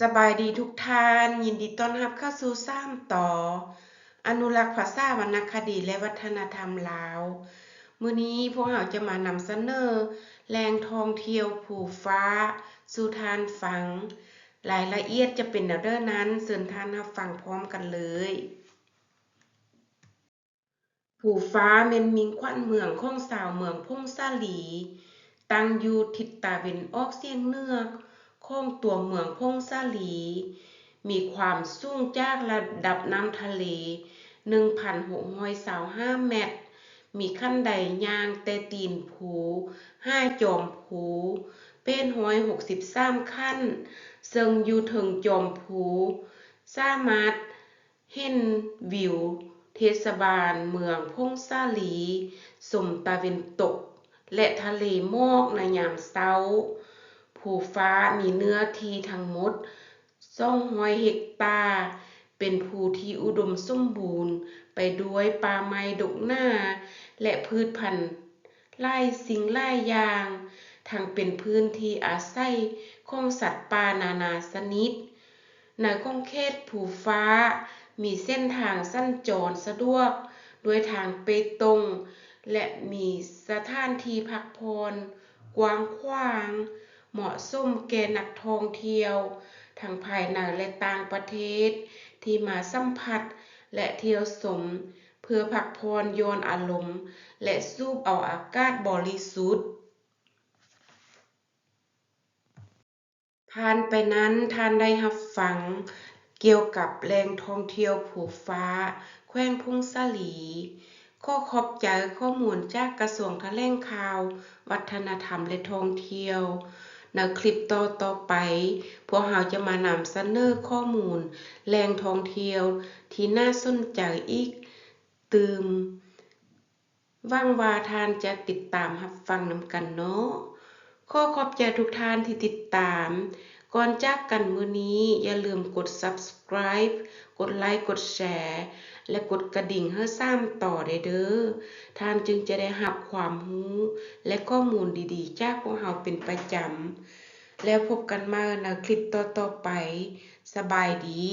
สบายดีทุกท่าน ยินดีต้อนรับเข้าสู่ซ้ำต่อ อนุรักษ์ภาษาวรรณคดีและวัฒนธรรมลาว มื้อนี้พวกเราจะมานำเสนอแหล่งท่องเที่ยวภูฟ้า สู่ทานฟัง รายละเอียดจะเป็นแนวเด้อนั้นเชิญท่านรับฟังพร้อมกันเลยภูฟ้าแม่นมิงขวัญเมืองของสาวเมืองพงสาลี ตั้งอยู่ทิศตะวันออกเฉียงเหนือ ของตัวเมืองพงสาลี มีความสูงจากระดับน้ำทะเล 1,625 เมตร มีขั้นใดย่างแต่ตีนผูห้าจอมผูเป็น163ขั้น ซึ่งอยู่ถึงจอมผูสามารถเห็นวิว เทศบาลเมืองพงสาลีชมตะเวนตก และทะเลหมอกในยามเช้า ภูฟ้ามีเนื้อที่ทั้งหมด200เฮกตาร์เป็นภูที่อุดมสมบูรณ์ไปด้วยป่าไม้ดกหน้า และพืชพันธุ์หลายสิ่งหลายยางทั้งเป็นพื้นที่อาศัยของสัตว์ป่านานาชนิดในขอบเขตภูฟ้า มีเส้นทางสัญจรสะดวก ด้วยทางเปตง และมีสถานที่พักผ่อนกว้างขวาง เหมาะสมแก่นักท่องเที่ยว ทั้งภายในและต่างประเทศ ที่มาสัมผัสและเที่ยวชมเพื่อพักผ่อนหย่อนอารมณ์ และสูบเอาอากาศบริสุทธิ์ผ่านไปนั้นท่านได้รับฟัง เกี่ยวกับแหล่งท่องเที่ยวภูฟ้า แขวงพุ่งสลีขอขอบใจข้อมูลจากกระทรวงแถลงข่าว วัฒนธรรมและท่องเที่ยว ในคลิปต่อต่อไป พวกเราจะมานำเสนอข้อมูลแหล่งท่องเที่ยวที่น่าสนใจอีกตืมหวังวาทานจะติดตามรับฟังนำกันเนาะ ขอขอบใจทุกท่านที่ติดตาม ก่อนจากกันมือนี้อย่าลืมกด Subscribe กดไลค์กดแชร์และกดกระดิ่งให้ซ้ำต่อได้เด้อท่านจึงจะได้หับความรู้ และข้อมูลดีๆ จากพวกเราเป็นประจำ แล้วพบกันมาในคลิปต่อๆไป สบายดี